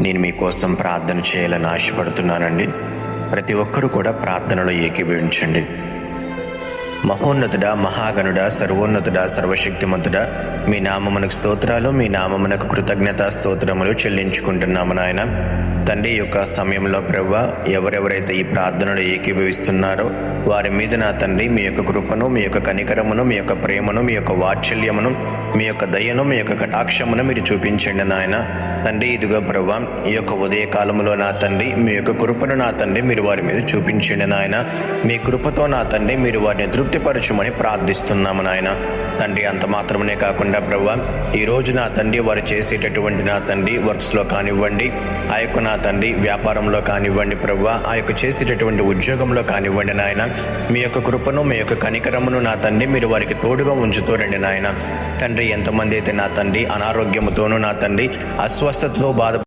నేను మీకోసం ప్రార్థన చేయాలని ఆశపడుతున్నానండి. ప్రతి ఒక్కరూ కూడా ప్రార్థనలో ఏకీభవించండి. మహోన్నతుడా మహాగణుడా సర్వోన్నతుడా సర్వశక్తిమంతుడా మీ నామమునకు స్తోత్రాలు మీ నామమునకు కృతజ్ఞత స్తోత్రములు చెల్లించుకుంటున్నాము నాయన. తండ్రి యొక్క సమయంలో ప్రవ్వ ఎవరెవరైతే ఈ ప్రార్థనలు ఏకీభవిస్తున్నారో వారి మీద నా తండ్రి మీ యొక్క కృపను మీ యొక్క కనికరమును మీ యొక్క ప్రేమను మీ యొక్క వాత్సల్యమును మీ యొక్క దయను మీ యొక్క కటాక్షమును మీరు చూపించండి నాయన. తండ్రి ఇదిగో ప్రభా ఈ యొక్క ఉదయ కాలంలో నా తండ్రి మీ యొక్క కృపను నా తండ్రి మీరు వారి మీద చూపించండి నాయన. మీ కృపతో నా తండ్రి మీరు వారిని తృప్తిపరచమని ప్రార్థిస్తున్నాము నాయన. తండ్రి అంత మాత్రమే కాకుండా ప్రభా ఈ రోజు నా తండ్రి వారు చేసేటటువంటి నా తండ్రి వర్క్స్లో కానివ్వండి ఆ యొక్క నా తండ్రి వ్యాపారంలో కానివ్వండి ప్రభా ఆ యొక్క చేసేటటువంటి ఉద్యోగంలో కానివ్వండి నాయన. మీ యొక్క కృపను మీ యొక్క కనికరమును నా తండ్రి మీరు వారికి తోడుగా ఉంచుతూ రండి నాయన. తండ్రి ఎంతమంది అయితే నా తండ్రి అనారోగ్యముతోనూ నా తండ్రి అస్వస్థతతో బాధ